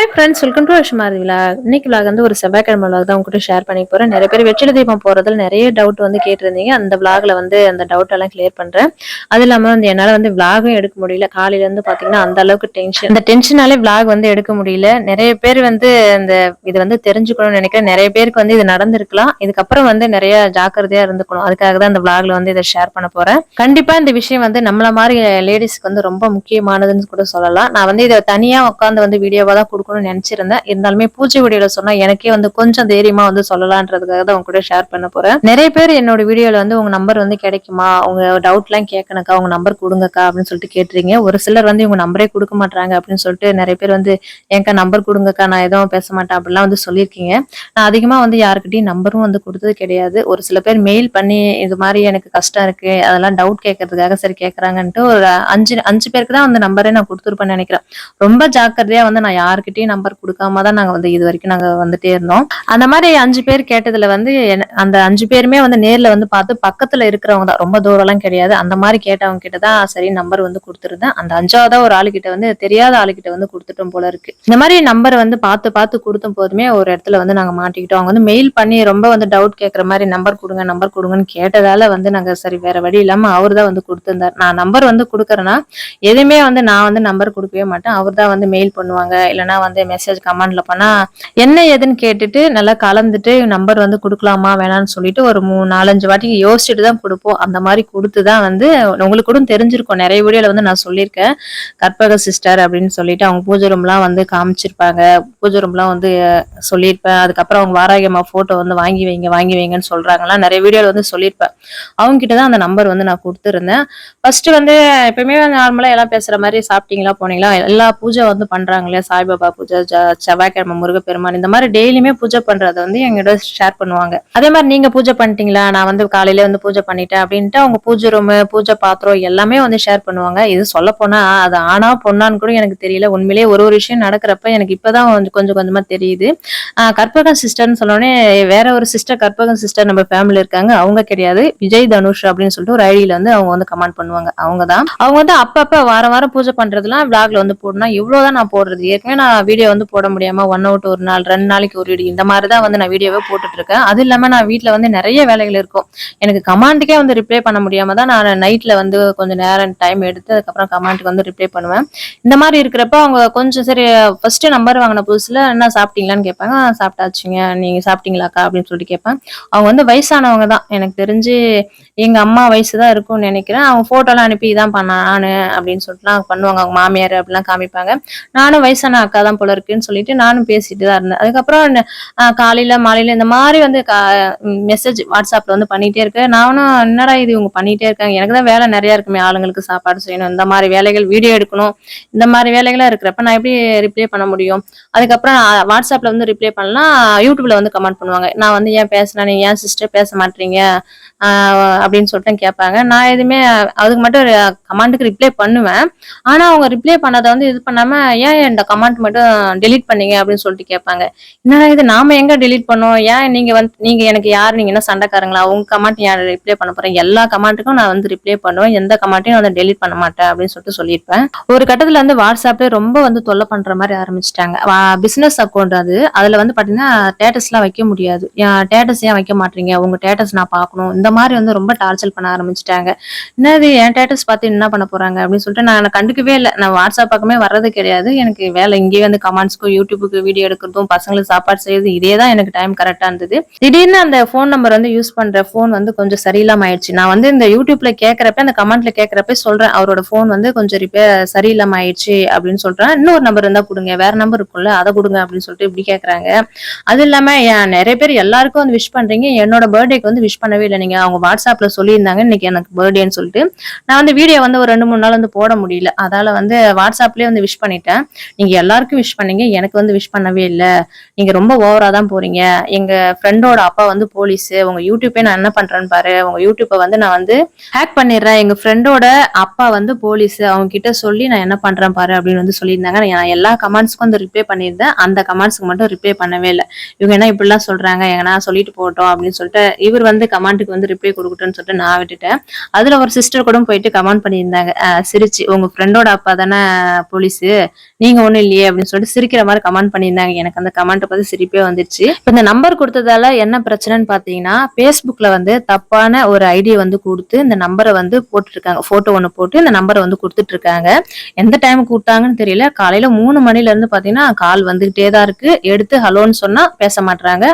Hi friends welcome to Ashmari vlog இன்னைக்கு vlog வந்து ஒரு செவ்வாய்க்கிழமை விலாக் தான் உங்ககிட்ட ஷேர் பண்ணி போறேன். நிறைய பேர் வெற்றில தீபம் போறதுல நிறைய டவுட் வந்து கேட்டிருந்தீங்க. அந்த விலாக்ல வந்து அந்த டவுட் எல்லாம் கிளியர் பண்றேன். அது இல்லாம வந்து என்னால் வந்து விலாகும் எடுக்க முடியல. காலையில இருந்து பாத்தீங்கன்னா அந்த அளவுக்கு டென்ஷன் அந்த டென்ஷனாலே விலாக் வந்து எடுக்க முடியல. நிறைய பேர் வந்து இந்த இது வந்து தெரிஞ்சுக்கணும்னு நினைக்கிறேன். நிறைய பேருக்கு வந்து இது நடந்திருக்கலாம். இதுக்கப்புறம் வந்து நிறைய ஜாக்கிரதையா இருந்துக்கணும். அதுக்காக தான் இந்த விளாகில் வந்து இதை ஷேர் பண்ண போறேன். கண்டிப்பா இந்த விஷயம் வந்து நம்மள மாதிரி லேடிஸ்க்கு வந்து ரொம்ப முக்கியமானதுன்னு கூட சொல்லலாம். நான் வந்து இதை தனியா உட்காந்து வந்து வீடியோவா தான் கொடுக்கணும். கொடுக்கணும்னு நினைச்சிருந்தேன். இருந்தாலுமே பூஜை வீடியோல சொன்னா எனக்கே வந்து கொஞ்சம் தைரியமா வந்து சொல்லலான்றதுக்காக தான் உங்க கூட ஷேர் பண்ண போறேன். நிறைய பேர் என்னோட வீடியோல வந்து உங்க நம்பர் வந்து கிடைக்குமா? உங்க டவுட் எல்லாம் கேட்கணுக்கா உங்க நம்பர் கொடுங்கக்கா அப்படின்னு சொல்லிட்டு கேட்டுறீங்க ஒரு சிலர் வந்து இவங்க நம்பரே கொடுக்க மாட்டாங்க அப்படின்னு சொல்லிட்டு நிறைய பேர் வந்து என்க்கா நம்பர் கொடுங்கக்கா நான் எதுவும் பேச மாட்டேன் அப்படிலாம் வந்து சொல்லியிருக்கீங்க. நான் அதிகமா வந்து யாருக்கிட்டையும் நம்பரும் வந்து கொடுத்தது கிடையாது. ஒரு சில பேர் மெயில் பண்ணி இது மாதிரி எனக்கு கஷ்டம் இருக்கு அதெல்லாம் டவுட் கேட்கறதுக்காக சரி கேட்கறாங்கன்ட்டு ஒரு அஞ்சு அஞ்சு பேருக்கு தான் வந்து நம்பரே நான் கொடுத்துருப்பேன்னு நினைக்கிறேன். ரொம்ப ஜாக்கிரதையா வந்து நான் யாருக்கிட்டையும் நம்பர் கொடுக்காம தான் நாங்க வந்து இது வரைக்கும் நாங்க வந்துட்டே இருந்தோம். அந்த மாதிரி அஞ்சு பேர் கேட்டதுல வந்து என்ன- அந்த அஞ்சு பேருமே வந்து நேர்ல வந்து பார்த்து பக்கத்துல இருக்கிறவங்க தான். ரொம்ப தூரம் எல்லாம் கிடையாது. அந்த மாதிரி கேட்டவங்க கிட்ட தான் சரி நம்பர் வந்து கொடுத்துருந்தேன். அந்த அஞ்சாவதா ஒரு ஆளுகிட்ட வந்து தெரியாத ஆளுகிட்ட வந்து கொடுத்துட்டோம் போல இருக்கு. இந்த மாதிரி நம்பர் வந்து பார்த்து பார்த்து கொடுத்தும் போதுமே ஒரு இடத்துல வந்து நாங்க மாட்டிக்கிட்டோம். அவங்க வந்து மெயில் பண்ணி ரொம்ப வந்து டவுட் கேட்கற மாதிரி நம்பர் கொடுங்க நம்பர் கொடுங்கன்னு கேட்டதால வந்து நாங்க சரி வேற வழி இல்லாம அவர் தான் வந்து கொடுத்திருந்தார். நான் நம்பர் வந்து கொடுக்கறேன்னா எதுவுமே வந்து நான் வந்து நம்பர் கொடுக்கவே மாட்டேன். அவர் தான் வந்து மெயில் பண்ணுவாங்க. இல்லைன்னா வந்து மெசேஜ் கமெண்ட்ல பண்ணா என்ன ஏதுன்னு கேட்டுட்டு நல்லா கலந்துட்டு நம்பர் வந்து கொடுக்கலாமா வேணாம்னு சொல்லிட்டு ஒரு மூணு நாலஞ்சு வாட்டி யோசிச்சுட்டு தான் கொடுப்போம். அந்த மாதிரி கொடுத்து தான் வந்து உங்களுக்கு கூட தெரிஞ்சிருக்கும். நிறைய வீடியோல வந்து நான் சொல்லியிருக்கேன். கற்பக சிஸ்டர் அப்படின்னு சொல்லிட்டு அவங்க பூஜை ரூம்லாம் வந்து காமிச்சிருப்பாங்க. பூஜை ரூம்லாம் வந்து சொல்லியிருப்பேன். அதுக்கப்புறம் அவங்க வாராகியம்மா போட்டோ வந்து வாங்கி வைங்க வாங்கி வைங்கன்னு சொல்றாங்கலாம் நிறைய வீடியோல வந்து சொல்லியிருப்பேன். அவங்க கிட்ட தான் அந்த நம்பர் வந்து நான் கொடுத்துருந்தேன். ஃபர்ஸ்ட் வந்து எப்பயுமே நார்மலா எல்லாம் பேசுற மாதிரி சாப்பிட்டீங்களா போனீங்களா? எல்லா பூஜை வந்து பண்றாங்களே சாய்பாபா பூஜை செவ்வாய்க்கிழமை முருகப்பெருமான் இந்த மாதிரி டெய்லியுமே பூஜை பண்றத வந்து எங்கிட்ட ஷேர் பண்ணுவாங்க. அதே மாதிரி நீங்க பூஜை பண்ணிட்டீங்களா? நான் வந்து காலையில வந்து பூஜை பண்ணிட்டேன் அப்படின்ட்டு அவங்க பூஜை ரூம் பூஜை பாத்திரம் எல்லாமே வந்து ஷேர் பண்ணுவாங்க. இது சொல்ல போனா அது ஆனா பொண்ணான்னு கூட எனக்கு தெரியல. உண்மையிலேயே ஒரு ஒரு விஷயம் நடக்கிறப்ப எனக்கு இப்பதான் கொஞ்சம் கொஞ்சம் கொஞ்சமா தெரியுது. கற்பகம் சிஸ்டர்னு சொன்னோடனே வேற ஒரு சிஸ்டர் கற்பகம் சிஸ்டர் நம்ம ஃபேமிலி இருக்காங்க. அவங்க கிடையாது. விஜய் தனுஷ் அப்படின்னு சொல்லிட்டு ஒரு ஐடியில வந்து அவங்க வந்து கமெண்ட் பண்ணுவாங்க. அவங்க தான் அவங்க வந்து அப்பப்ப வாரம் வாரம் பூஜை பண்றதுலாம் விளாக்ல வந்து போடணும். இவ்வளவுதான் நான் போடுறது. ஏற்கனவே நான் வீடியோ வந்து போட முடியாம ஒன் அவுட் ஒரு நாள் ரெண்டு நாளைக்கு ஒரு வீடியோ இந்த மாதிரி தான் வந்து நான் வீடியோவே போட்டுட்டு இருக்கேன் அது இல்லாம நான் வீட்டில் வந்து நிறைய வேலைகள் இருக்கும். எனக்கு கமாண்டுக்கே வந்து ரிப்ளை பண்ண முடியாம தான் நான் நைட்ல வந்து கொஞ்சம் நேரம் டைம் எடுத்து அதுக்கப்புறம் கமாண்டுக்கு வந்து ரிப்ளை பண்ணுவேன். இந்த மாதிரி இருக்கிறப்ப அவங்க கொஞ்சம் சரி ஃபர்ஸ்ட் நம்பர் வாங்கின புதுசுல என்ன சாப்பிட்டீங்களான்னு கேட்பாங்க. சாப்பிட்டாச்சுங்க. நீங்க சாப்பிட்டீங்களாக்கா? அப்படின்னு சொல்லிட்டு கேட்பேன். அவங்க வந்து வயசானவங்க தான். எனக்கு தெரிஞ்சு எங்க அம்மா வயசு தான் இருக்கும்னு நினைக்கிறேன். அவங்க போட்டோலாம் அனுப்பி இதான் பண்ணானு அப்படின்னு சொல்லிட்டுலாம் பண்ணுவாங்க. அவங்க மாமியார் அப்படிலாம் காமிப்பாங்க. நானும் வயசான அக்கா தான் போல இருக்குன்னு சொல்லிட்டு நானும் பேசிட்டு தான் இருந்தேன். அதுக்கப்புறம் காலையில மாலையில இந்த மாதிரி வந்து மெசேஜ் வாட்ஸ்அப்ல வந்து பண்ணிட்டே இருக்கேன். நானும் என்னடா இது இவங்க பண்ணிட்டே இருக்காங்க? எனக்கு தான் வேலை நிறைய இருக்குமே ஆளுங்களுக்கு சாப்பாடு செய்யணும் இந்த மாதிரி வேலைகள் வீடியோ எடுக்கணும் இந்த மாதிரி வேலைகள்லாம் இருக்கிறப்ப நான் எப்படி ரிப்ளை பண்ண முடியும்? அதுக்கப்புறம் வாட்ஸ்அப்ல வந்து ரிப்ளை பண்ணலாம் யூடியூப்ல வந்து கமெண்ட் பண்ணுவாங்க. நான் வந்து ஏன் பேசினேன் நீ ஏன் சிஸ்டர் பேச மாட்டீங்க? அப்படின்னு சொல்லிட்டு கேட்பாங்க. நான் எதுவுமே அதுக்கு மட்டும் கமாண்டுக்கு ரிப்ளை பண்ணுவேன். ஆனா அவங்க ரிப்ளை பண்ணதை வந்து இது பண்ணாம ஏன் இந்த கமாண்ட் மட்டும் டெலீட் பண்ணீங்க? அப்படின்னு சொல்லிட்டு கேட்பாங்க. என்னடா இது நாம எங்க டெலீட் பண்ணோம்? ஏன் நீங்க வந்து நீங்க எனக்கு யார்? நீங்க என்ன சண்டைக்காரங்களா? உங்க கமாண்ட் யார் ரிப்ளை பண்ண போறேன் எல்லா கமாண்ட்டுக்கும் நான் வந்து ரிப்ளை பண்ணுவேன். எந்த கமாண்ட்டையும் நான் டெலீட் பண்ண மாட்டேன் அப்படின்னு சொல்லிட்டு சொல்லியிருப்பேன். ஒரு கட்டத்துல வந்து வாட்ஸ்அப்ல ரொம்ப வந்து தொல்லை பண்ற மாதிரி ஆரம்பிச்சிட்டாங்க. பிசினஸ் அக்கௌண்ட் அது. அதுல வந்து பாத்தீங்கன்னா டேட்டஸ்லாம் வைக்க முடியாது. டேட்டஸ் ஏன் வைக்க மாட்டீங்க? உங்க டேட்டஸ் நான் பார்க்கணும். இந்த மாதிரி வந்து ரொம்ப டார்ச்சர் பண்ண ஆரம்பிச்சிட்டாங்க. என்னது என் டேட்டஸ் பார்த்து என்ன பண்ண போறாங்க அப்படின்னு சொல்லிட்டு நான் கண்டுக்கவே இல்லை. நான் வாட்ஸ்அப் பக்கமே வர்றது கிடையாது. எனக்கு வேலை இங்கேயே வந்து கமெண்ட்ஸ்க்கும் யூடியூபுக்கு வீடியோ எடுக்கிறதும் பசங்களுக்கு சாப்பாடு செய்யறது இதே தான் எனக்கு டைம் கரெக்டா இருந்தது. திடீர்னு அந்த ஃபோன் நம்பர் வந்து யூஸ் பண்ற ஃபோன் வந்து கொஞ்சம் சரியில்லாம ஆயிடுச்சு. நான் வந்து இந்த யூடியூப்ல கேட்கறப்ப அந்த கமெண்ட்ல கேட்கறப்ப சொல்றேன் அவரோட ஃபோன் வந்து கொஞ்சம் ரிப்பேர் சரியில்லாம ஆயிடுச்சு அப்படின்னு சொல்றேன். இன்னொரு நம்பர் இருந்தா கொடுங்க வேற நம்பர் இருக்கும்ல அதை கொடுங்க அப்படின்னு சொல்லிட்டு இப்படி கேட்கறாங்க. அது இல்லாம நிறைய பேர் எல்லாருக்கும் வந்து விஷ் பண்றீங்க. என்னோட பர்த்டேக்கு வந்து விஷ் பண்ணவே இல்லை. நீங்க அவங்க வாட்ஸ்அப்ல சொல்லியிருந்தாங்க. இன்னைக்கு எனக்கு பர்த்டேன்னு சொல்லிட்டு. நான் வந்து வீடியோ வந்து ஒரு ரெண்டு மூணு நாள் வந்து போட முடியல. அதால வந்து வாட்ஸ்அப்லயே வந்து விஷ் பண்ணிட்டேன். நீங்க எல்லாருக்கும் விஷ் பண்ணீங்க. எனக்கு வந்து விஷ் பண்ணவே இல்லை. நீங்க ரொம்ப ஓவரா தான் போறீங்க. எங்க ஃப்ரெண்டோட அப்பா வந்து போலீஸ் உங்க யூடியூப்பே நான் என்ன பண்றேன்னு பாரு. உங்க யூடியூப்பை வந்து நான் வந்து ஹேக் பண்ணிடுறேன். எங்க ஃப்ரெண்டோட அப்பா வந்து போலீஸ் அவங்க கிட்ட சொல்லி நான் என்ன பண்றேன் பாரு அப்படின்னு வந்து சொல்லியிருந்தாங்க. நான் எல்லா கமெண்ட்ஸ்க்கும் வந்து ரிப்ளை பண்ணியிருந்தேன். அந்த கமெண்ட்ஸ்க்கு மட்டும் ரிப்ளை பண்ணவே இல்லை. இவங்க என்ன இப்படிலாம் சொல்றாங்க? எங்கன்னா சொல்லிட்டு போகட்டும் அப்படின்னு சொல்லிட்டு இவர் வந்து கமெண்ட்டுக்கு வந்து ரிப்ளை கொடுக்கட்டும்னு சொல்லிட்டு நான் விட்டுட்டேன். அதுல ஒரு சிஸ்டர் கூட போயிட்டு கமெண்ட் பண்ணியிருந்தாங்க. சிரிச்சு உங்க ஃப்ரெண்டோட அப்பா தானே போலீஸ் நீங்க ஒண்ணும் இல்லையே அப்படின்னு சொல்லிட்டு சிரிக்கிற மாதிரி கமெண்ட் பண்ணியிருந்தாங்க. எனக்கு அந்த கமெண்ட்டை பார்த்து சிரிப்பே வந்துருச்சு. இப்போ இந்த நம்பர் கொடுத்ததால என்ன பிரச்சனைன்னு பாத்தீங்கன்னா ஃபேஸ்புக்கில் வந்து தப்பான ஒரு ஐடியை வந்து கொடுத்து இந்த நம்பரை வந்து போட்டுருக்காங்க போட்டோ ஒன்று போட்டு இந்த நம்பரை வந்து கொடுத்துட்டு இருக்காங்க எந்த டைம் கூப்பிட்டாங்கன்னு தெரியல. காலையில மூணு மணில இருந்து பாத்தீங்கன்னா கால் வந்துகிட்டே தான் இருக்கு. எடுத்து ஹலோன்னு சொன்னா பேச மாட்டாங்க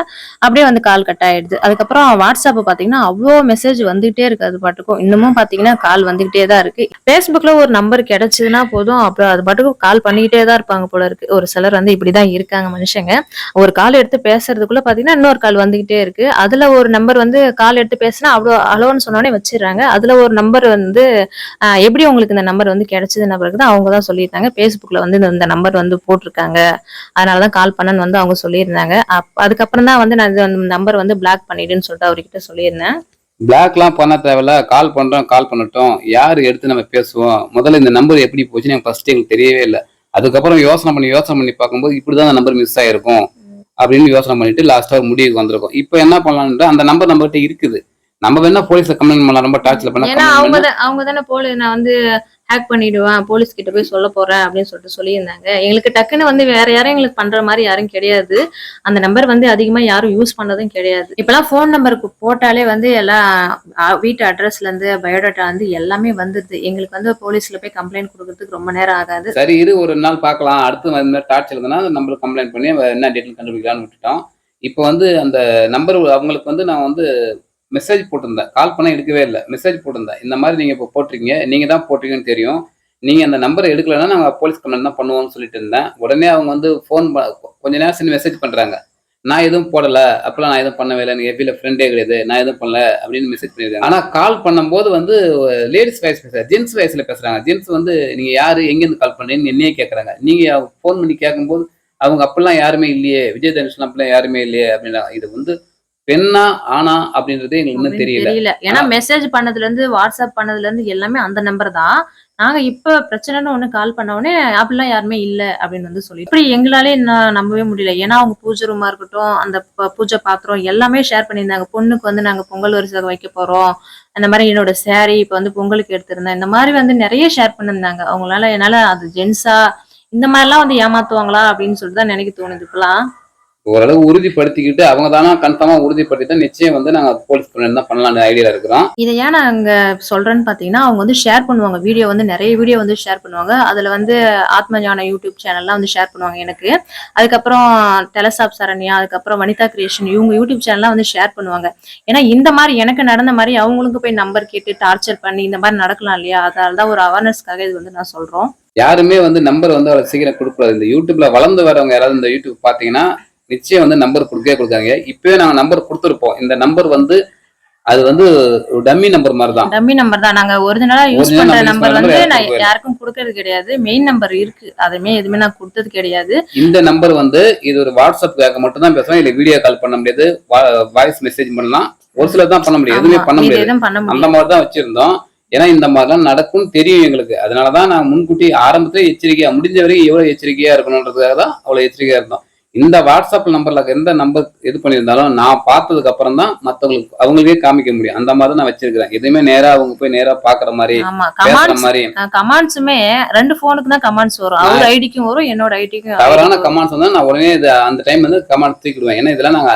அப்படியே வந்து கால் கட் ஆயிடுது. அதுக்கப்புறம் வாட்ஸ்அப் பாத்தீங்கன்னா அவ்வளோ மெசேஜ் வந்துகிட்டே இருக்கு அது பாட்டுக்கும். இன்னமும் பாத்தீங்கன்னா கால் வந்துகிட்டே தான் இருக்கு. ஃபேஸ்புக்கில் ஒரு நம்பர் கிடைச்சதுன்னா போதும். அப்புறம் அது பாட்டுக்கும் கால் பண்ணிக்கிட்டே தான் இருப்பாங்க போல இருக்கு. ஒரு சிலர் வந்து இப்படிதான் இருக்காங்க மனுஷங்க. ஒரு கால் எடுத்து பேசுறதுக்குள்ள பாத்தீங்கன்னா இன்னொரு கால் வந்துகிட்டே இருக்கு. அதுல ஒரு நம்பர் வந்து கால் எடுத்து பேசினா அவ்வளோ அலோன்னு சொன்னோடனே வச்சிடுறாங்க. அதுல ஒரு நம்பர் வந்து எப்படி உங்களுக்கு இந்த நம்பர் வந்து கிடைச்சதுன்னு பிறகு தான் அவங்க தான் சொல்லியிருந்தாங்க. ஃபேஸ்புக்கில் வந்து இந்த- நம்பர் வந்து போட்டிருக்காங்க. அதனாலதான் கால் பண்ணன்னு வந்து அவங்க சொல்லியிருந்தாங்க. அப் அதுக்கப்புறம் தான் வந்து நான் இந்த நம்பர் வந்து பிளாக் பண்ணிடுன்னு சொல்லிட்டு அவர்கிட்ட சொல்லியிருந்தேன். பிளாக்லாம் பண்ண தேவையில்ல. கால் பண்றோம் கால் பண்ணட்டும். யார் எடுத்து நம்ம பேசுவோம்? முதல்ல இந்த நம்பர் எப்படி போச்சுன்னு எனக்கு ஃபர்ஸ்ட் எங்களுக்கு தெரியவே இல்லை. அதுக்கப்புறம் யோசனை பண்ணி யோசனை பண்ணி பார்க்கும்போது இப்படிதான் அந்த நம்பர் மிஸ் ஆயிருக்கும் அப்படின்னு யோசனை பண்ணிட்டு லாஸ்டா முடிவுக்கு வந்திருக்கோம். இப்போ என்ன பண்ணலாம்னா அந்த நம்பர் நம்மகிட்ட இருக்குது. நம்ம வேணா போலீஸ்ல கம்ப்ளைண்ட் பண்ணலாம். ரொம்ப டார்ச்ல பண்ண ஏன்னா அவங்க தான் அவங்க தானே போலி நான் வந்து ஹேக் பண்ணிடுவேன் போலீஸ் கிட்ட போய் சொல்ல போறேன் அப்படின்னு சொல்லிட்டு சொல்லியிருந்தாங்க. எங்களுக்கு டக்குன்னு வந்து வேற யாரும் எங்களுக்கு பண்ற மாதிரி யாரும் கிடையாது. அந்த நம்பர் வந்து அதிகமா யாரும் யூஸ் பண்ணதும் கிடையாது. இப்பெல்லாம் ஃபோன் நம்பருக்கு போட்டாலே வந்து எல்லாம் வீட்டு அட்ரஸ்ல இருந்து பயோடேட்டா வந்து எல்லாமே வந்துருது எங்களுக்கு வந்து போலீஸ்ல போய் கம்ப்ளைண்ட் கொடுக்கறதுக்கு ரொம்ப நேரம் ஆகாது. சரி இரு ஒரு நாள் பார்க்கலாம். அடுத்து வந்து மாதிரி டார்ச் இருந்தனா நம்மளுக்கு கம்ப்ளைண்ட் பண்ணி என்ன டீட்டெயில் கண்டுபிடிக்கலாம்னு விட்டுட்டோம். இப்போ வந்து அந்த நம்பர் அவங்களுக்கு வந்து நான் வந்து மெசேஜ் போட்டிருந்தேன் கால் பண்ண எடுக்கவே இல்லை. மெசேஜ் போட்டிருந்தேன் இந்த மாதிரி நீங்க இப்போ போட்டிருக்கீங்க நீங்க தான் போட்டிருக்கீங்கன்னு தெரியும். நீங்க அந்த நம்பரை எடுக்கலைன்னா நாங்கள் போலீஸ் கம்ப்ளைண்ட் தான் பண்ணுவோம்னு சொல்லிட்டு இருந்தேன். உடனே அவங்க வந்து ஃபோன் கொஞ்ச நேரம் சென்று மெசேஜ் பண்றாங்க. நான் எதுவும் போடல அப்பெல்லாம் நான் எதுவும் பண்ணவே இல்லை. எனக்கு எஃபில ஃப்ரெண்டே கிடையாது. நான் எதுவும் பண்ணல அப்படின்னு மெசேஜ் பண்ணியிருக்காங்க. ஆனால் கால் பண்ணும்போது வந்து லேடிஸ் வாய்ஸ் பேசுறாங்க ஜென்ஸ் வாய்ஸ்ல பேசுறாங்க. ஜென்ஸ் வந்து நீங்க யாரு? எங்கேருந்து கால் பண்ணுறீங்கன்னு என்னையே கேட்குறாங்க நீங்க ஃபோன் பண்ணி கேட்கும்போது அவங்க அப்பெல்லாம் யாருமே இல்லையே. விஜய் தனுஷ்லாம் அப்பெல்லாம் யாருமே இல்லையே அப்படின்னா இது வந்து பெண்ணா ஆனா அப்படின்றது எங்களுக்கு இன்னும் தெரியல. ஏன்னா மெசேஜ் பண்ணதுல இருந்து வாட்ஸ்அப் பண்ணதுல இருந்து எல்லாமே அந்த நம்பர் தான். நாங்க இப்ப பிரச்சனைன்னு ஒண்ணு கால் பண்ண உடனே அப்படிலாம் யாருமே இல்ல அப்படின்னு வந்து சொல்லி இப்படி எங்களாலே நம்பவே முடியல. ஏன்னா அவங்க பூஜை ரூமா இருக்கட்டும் அந்த பூஜை பாத்திரம் எல்லாமே ஷேர் பண்ணியிருந்தாங்க. பொண்ணுக்கு வந்து நாங்க பொங்கல் வரிசை வைக்க போறோம். அந்த மாதிரி என்னோட saree இப்ப வந்து பொங்கலுக்கு எடுத்திருந்தேன். இந்த மாதிரி வந்து நிறைய ஷேர் பண்ணியிருந்தாங்க. அவங்களால என்னால அது ஜென்ஸா இந்த மாதிரிலாம் வந்து ஏமாத்துவாங்களா அப்படின்னு சொல்லிட்டு தான் நினைக்க தோணுது இப்பெல்லாம். ஓரளவு உறுதிப்படுத்திக்கிட்டு அவங்க தானா கன்ஃபார்மா உறுதிப்படுத்திட்டா நிச்சயம் வந்து நாங்க போலீஸ் கம்ப்ளைண்ட் தான் பண்ணலாம்னு ஐடியால இருக்கிறோம். இதை ஏன் நாங்க சொல்றேன்னு பாத்தீங்கன்னா அவங்க வந்து ஷேர் பண்ணுவாங்க. வீடியோ வந்து நிறைய வீடியோ வந்து ஷேர் பண்ணுவாங்க. அதுல வந்து ஆத்ம ஞான யூடியூப் சேனல்லாம் வந்து ஷேர் பண்ணுவாங்க எனக்கு. அதுக்கப்புறம் டெலசாப் சரண்யா அதுக்கப்புறம் வனிதா கிரியேஷன் இவங்க யூடியூப் சேனல்லாம் வந்து ஷேர் பண்ணுவாங்க. ஏன்னா இந்த மாதிரி எனக்கு நடந்த மாதிரி அவங்களுக்கு போய் நம்பர் கேட்டு டார்ச்சர் பண்ணி இந்த மாதிரி நடக்கலாம் இல்லையா? அதனால தான் ஒரு அவேர்னஸ்க்காக இது வந்து நான் சொல்றோம். யாருமே வந்து நம்பர் வந்து அவ்வளவு சீக்கிரம் கொடுக்கூடாது இந்த யூடியூப்ல வளர்ந்து வரவங்க யாராவது இந்த யூடியூப் பாத்தீங்கன்னா நிச்சயம் வந்து நம்பர் கொடுக்கவே கொடுக்காங்க இப்பவே நாங்க நம்பர் கொடுத்துருப்போம். இந்த நம்பர் வந்து அது வந்து டம்மி நம்பர் மாதிரி தான் டம்மி நம்பர் தான். நாங்க ஒரிஜினலா யூஸ் பண்ற நம்பர் வந்து நான் யாருக்கும் கொடுக்கறது கிடையாது. மெயின் நம்பர் இருக்கு. அதுமே எதுவுமே நான் கொடுத்தது கிடையாது. இந்த நம்பர் வந்து இது ஒரு வாட்ஸ்அப்புக்காக மட்டும் தான் பேசுறோம் இல்ல வீடியோ கால் பண்ண முடியாது. வாய்ஸ் மெசேஜ் பண்ணலாம். ஒரு சிலர் தான் பண்ண முடியும். எதுவுமே பண்ண முடியாது. அந்த மாதிரி தான் வச்சிருந்தோம். ஏன்னா இந்த மாதிரிலாம் நடக்கும்னு தெரியும் எங்களுக்கு. அதனாலதான் நான் முன்கூட்டி ஆரம்பத்திலே எச்சரிக்கையா முடிஞ்ச வரைக்கும் எவ்வளவு எச்சரிக்கையா இருக்கணுன்றதுக்காக தான் அவ்வளவு எச்சரிக்கையா இருந்தோம். இந்த வாட்ஸ்அப் நம்பர்ல எந்த நம்பர் இது பண்ணியிருந்தாலும் நான் பார்த்ததுக்கு அப்புறம் தான் மத்தவங்களுக்கு அவங்களுக்கே காமிக்க முடியும். அந்த மாதிரி நான் வச்சிருக்கிறேன். எதுவுமே நேரா அவங்க போய் நேரா பாக்குற மாதிரி பேசுற மாதிரி. கமாண்ட்ஸுமே ரெண்டு போனுக்கு தான் கமாண்ட்ஸ் வரும். அவர் ஐடிக்கும் வரும் என்னோட ஐடிக்கும் தவறான கமாண்ட்ஸ் வந்து நான் உடனே இது அந்த டைம் வந்து கமாண்ட் தூக்கிடுவேன். ஏன்னா இதெல்லாம் நாங்க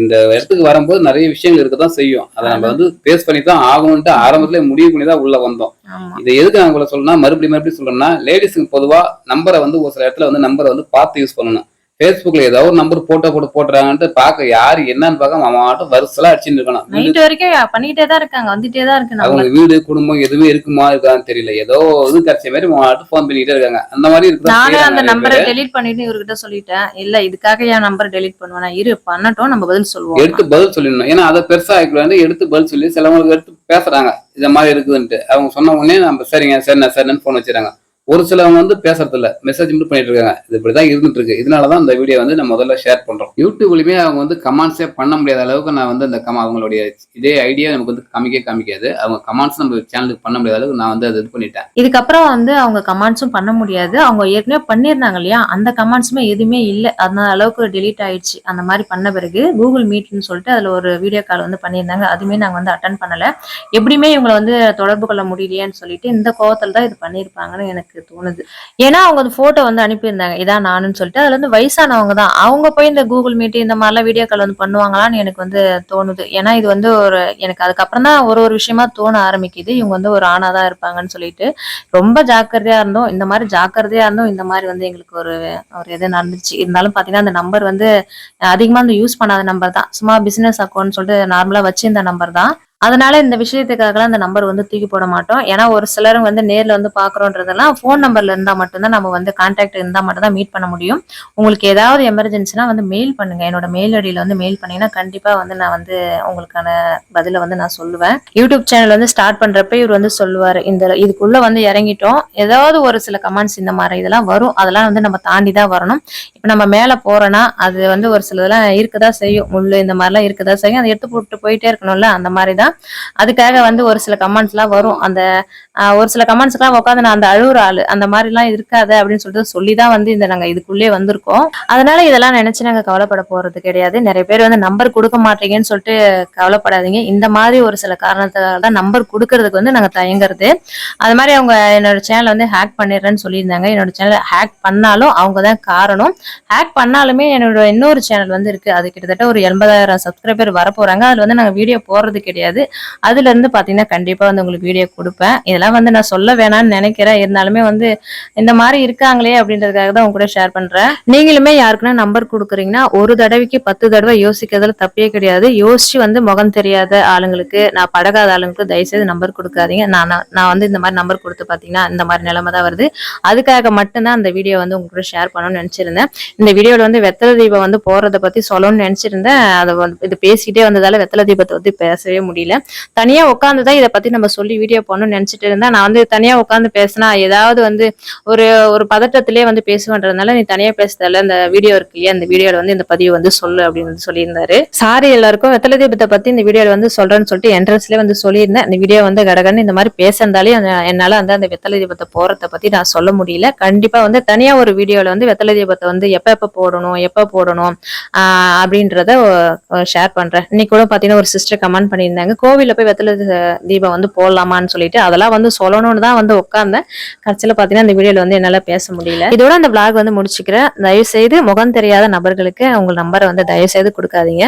இந்த இடத்துக்கு வரும்போது நிறைய விஷயங்கள் இருக்க தான் செய்யும். அதை நம்ம வந்து பேஸ் பண்ணி தான் ஆகணும்ட்டு ஆரம்பத்திலே முடிவு பண்ணி தான் உள்ள வந்தோம். இதை எதுக்கு நான் உங்களை சொல்லணும்னா மறுபடியும் மறுபடியும் சொல்றேன்னா லேடிஸுக்கு பொதுவா நம்பரை வந்து ஒரு சில இடத்துல வந்து நம்பரை வந்து பார்த்து யூஸ் பண்ணணும். ஃபேஸ்புக்ல ஏதாவது ஒரு நம்பர் போட்டோ போட்டு போட்டுறாங்கன்ட்டு பார்க்க யாரு என்னன்னு பார்க்க அவன் ஆட்டம் வருஷலா அடிச்சுட்டு இருக்கணும் நைட் வரைக்கும் பண்ணிக்கிட்டே தான் இருக்காங்க வந்துட்டே தான் இருக்கு அவங்க வீடு குடும்பம் எதுவுமே இருக்குமா இருக்கான்னு தெரியல. ஏதோ இது கிடைச்ச மாதிரி அவன் ஆட்டம் ஃபோன் பண்ணிக்கிட்டே இருக்காங்க. அந்த மாதிரி இருக்குதான் நானே அந்த நம்பரை பேரு. டெலீட் பண்ணிட்டு இவர்கிட்ட சொல்லிட்டேன். இல்ல இதுக்காக என் நம்பர் டெலீட் பண்ணுவேனா? இரு பண்ணட்டும் நம்ம பதில் சொல்லுவோம். எடுத்து பதில் சொல்லிடணும். ஏன்னா அதை பெருசா ஆக்கிட்டு எடுத்து பதில் சொல்லி சிலவங்களுக்கு எடுத்து பேசுறாங்க. இந்த மாதிரி இருக்குதுன்ட்டு. அவங்க சொன்ன உடனே நம்ம சரிங்க சரிண்ணா சரிண்ணு போன் வச்சுறாங்க ஒரு சிலவங்க வந்து பேசுறது இல்ல மெசேஜ் மட்டும் பண்ணிட்டு இருக்காங்க இது இப்படிதான் இருந்துட்டு இருக்கு இதனாலதான் இந்த வீடியோ வந்து நம்ம முதல்ல ஷேர் பண்றோம். யூடியூப்லயுமே அவங்க வந்து கமெண்ட்ஸே பண்ண முடியாத அளவுக்கு நான் வந்து அந்த கம அவங்களுடைய இதே ஐடியா நமக்கு வந்து காமிக்கவே காமிக்காது. அவங்க கமெண்ட்ஸ் நம்ம சேனலுக்கு பண்ண முடியாத அளவுக்கு நான் வந்து அதை இது பண்ணிட்டேன். இதுக்கப்புறம் வந்து அவங்க கமெண்ட்ஸும் பண்ண முடியாது. அவங்க ஏற்கனவே பண்ணியிருந்தாங்க இல்லையா? அந்த கமெண்ட்ஸுமே எதுவுமே இல்லை. அந்த அளவுக்கு டெலீட் ஆயிடுச்சு. அந்த மாதிரி பண்ண பிறகு கூகுள் மீட்னு சொல்லிட்டு அதுல ஒரு வீடியோ கால் வந்து பண்ணியிருந்தாங்க. அதுவுமே நாங்க வந்து அட்டன் பண்ணல. எப்படியுமே இவங்களை வந்து தொடர்பு கொள்ள முடியலையேன்னு சொல்லிட்டு இந்த கோவத்துல தான் இது பண்ணியிருப்பாங்கன்னு எனக்கு எனக்கு தோணுது. ஏன்னா அவங்க அந்த போட்டோ வந்து அனுப்பியிருந்தாங்க. இதான் நானுன்னு சொல்லிட்டு அதுல வந்து வயசானவங்க தான். அவங்க போய் இந்த கூகுள் மீட் இந்த மாதிரிலாம் வீடியோ கால் வந்து பண்ணுவாங்களான்னு எனக்கு வந்து தோணுது. ஏன்னா இது வந்து ஒரு எனக்கு அதுக்கப்புறம் தான் ஒரு ஒரு விஷயமா தோண ஆரம்பிக்குது. இவங்க வந்து ஒரு ஆணா தான் இருப்பாங்கன்னு சொல்லிட்டு. ரொம்ப ஜாக்கிரதையா இருந்தோம். இந்த மாதிரி ஜாக்கிரதையா இருந்தோம். இந்த மாதிரி வந்து எங்களுக்கு ஒரு ஒரு இது நடந்துச்சு. இருந்தாலும் பாத்தீங்கன்னா அந்த நம்பர் வந்து அதிகமா வந்து யூஸ் பண்ணாத நம்பர் தான். சும்மா பிசினஸ் அக்கௌண்ட் சொல்லிட்டு நார்மலா வச்சிருந்த நம்பர் தான். அதனால இந்த விஷயத்துக்காகலாம் அந்த நம்பர் வந்து தூக்கி போட மாட்டோம். ஏன்னா ஒரு சிலரும் வந்து நேர்ல வந்து பாக்குறோன்றதெல்லாம் ஃபோன் நம்பர்ல இருந்தா மட்டும்தான் நம்ம வந்து கான்டாக்ட் இருந்தா மட்டும் தான் மீட் பண்ண முடியும். உங்களுக்கு ஏதாவது எமர்ஜென்சினா வந்து மெயில் பண்ணுங்க. என்னோட மெயில் ஐடியில வந்து மெயில் பண்ணீங்கன்னா கண்டிப்பா வந்து நான் வந்து உங்களுக்கான பதில வந்து நான் சொல்லுவேன். யூடியூப் சேனல் வந்து ஸ்டார்ட் பண்றப்ப இவர் வந்து சொல்லுவாரு. இந்த இதுக்குள்ள வந்து இறங்கிட்டோம். ஏதாவது ஒரு சில கமெண்ட்ஸ் இந்த மாதிரி இதெல்லாம் வரும். அதெல்லாம் வந்து நம்ம தாண்டி தான் வரணும். இப்போ நம்ம மேல போறோம்னா அது வந்து ஒரு சிலதெல்லாம் இருக்கதா செய்யும். முள்ளு இந்த மாதிரிலாம் இருக்கதா செய்யும். அதை எடுத்து போட்டு போயிட்டே இருக்கணும்ல அந்த மாதிரி தான் அதுக்காக வந்து ஒரு சில கமெண்ட்ஸ்லாம் வரும். அந்த ஒரு சில கமெண்ட்ஸ்க்கெல்லாம் உட்காந்து நான் அந்த அழுகுற ஆளு அந்த மாதிரிலாம் இருக்காத அப்படின்னு சொல்லிட்டு சொல்லி தான் வந்து இந்த நாங்க இதுக்குள்ளே வந்திருக்கோம். அதனால இதெல்லாம் நினைச்சு நாங்க கவலைப்பட போறது கிடையாது. நிறைய பேர் வந்து நம்பர் கொடுக்க மாட்டீங்கன்னு சொல்லிட்டு கவலைப்படாதீங்க. இந்த மாதிரி ஒரு சில காரணத்துக்காக தான் நம்பர் கொடுக்கறதுக்கு வந்து நாங்க தயங்குறது. அது மாதிரி அவங்க என்னோட சேனலை வந்து ஹேக் பண்ணிடுறேன்னு சொல்லியிருந்தாங்க. என்னோட சேனலை ஹேக் பண்ணாலும் அவங்க தான் காரணம். ஹேக் பண்ணாலுமே என்னோட இன்னொரு சேனல் வந்து இருக்கு. அது கிட்டத்தட்ட ஒரு எண்பதாயிரம் சப்ஸ்கிரைபர் வர போறாங்க அதுல வந்து நாங்க வீடியோ போடுறது கிடையாது. அதுல இருந்து பாத்தீங்கன்னா கண்டிப்பா வந்து உங்களுக்கு வீடியோ கொடுப்பேன். இதெல்லாம் வந்து நான் சொல்ல வேணாம்னு நினைக்கிறேன். இருந்தாலுமே வந்து இந்த மாதிரி இருக்காங்களே அப்படின்றதுக்காக தான் உங்க கூட ஷேர் பண்றேன். நீங்களுமே யாருக்குன்னா நம்பர் கொடுக்குறீங்கன்னா ஒரு தடவைக்கு பத்து தடவை யோசிக்கிறதுல தப்பே கிடையாது. யோசிச்சு வந்து முகம் தெரியாத ஆளுங்களுக்கு நான் பழகாத ஆளுங்களுக்கு தயவுசெய்து நம்பர் கொடுக்காதீங்க. நான் நான் வந்து இந்த மாதிரி நம்பர் கொடுத்து பாத்தீங்கன்னா இந்த மாதிரி நிலைமை தான் வருது. அதுக்காக மட்டும்தான் அந்த வீடியோ வந்து உங்க கூட ஷேர் பண்ணணும்னு நினைச்சிருந்தேன். இந்த வீடியோல வந்து வெத்தலை தீபம் வந்து போறத பத்தி சொல்லணும்னு நினைச்சிருந்தேன். அதை வந்து இது பேசிகிட்டே வந்ததால வெத்தலை தீபத்தை வந்து பேசவே முடியல. தனியா உட்காந்து தான் இதை பத்தி நம்ம சொல்லி வீடியோ பண்ணணும்னு நினைச்சிட்டு இருந்தா நான் வந்து தனியா உட்காந்து பேசினா ஏதாவது வந்து ஒரு ஒரு பதட்டத்திலே வந்து பேசுவேன்றதுனால நீ தனியா பேசுறதுல இந்த வீடியோ இருக்கு இல்லையா? அந்த வீடியோல வந்து இந்த பதிவு வந்து சொல்லு அப்படின்னு வந்து சொல்லியிருந்தாரு. சாரி எல்லாருக்கும். வெத்தலை தீபத்தை பத்தி இந்த வீடியோல வந்து சொல்றேன்னு சொல்லிட்டு என்ட்ரன்ஸ்லயே வந்து சொல்லியிருந்தேன். இந்த வீடியோ வந்து கடகன்னு இந்த மாதிரி பேசுறதாலே என்னால வந்து அந்த வெத்தலை தீபத்தை போறத பத்தி நான் சொல்ல முடியல. கண்டிப்பா வந்து தனியா ஒரு வீடியோல வந்து வெத்தலை தீபத்தை வந்து எப்ப எப்ப போடணும் எப்ப போடணும் ஆஹ் அப்படின்றத ஷேர் பண்றேன். இன்னைக்கு கூட பாத்தீங்கன்னா ஒரு சிஸ்டர் கமெண்ட் பண்ணியிருந்தாங்க. கோவில போய் வெத்தலை தீபம் வந்து போடலாமான்னு சொல்லிட்டு அதெல்லாம் வந்து சொல்லணும்னு தான் வந்து உட்கார்ந்தேன். கடைசியில் பார்த்தீங்கன்னா அந்த வீடியோவில் வந்து என்னால் பேச முடியல. இதோட அந்த பிளாக் வந்து முடிச்சுக்கிறேன். தயவு செய்து முகம் தெரியாத நபர்களுக்கு உங்கள் நம்பரை வந்து தயவு செய்து கொடுக்காதீங்க.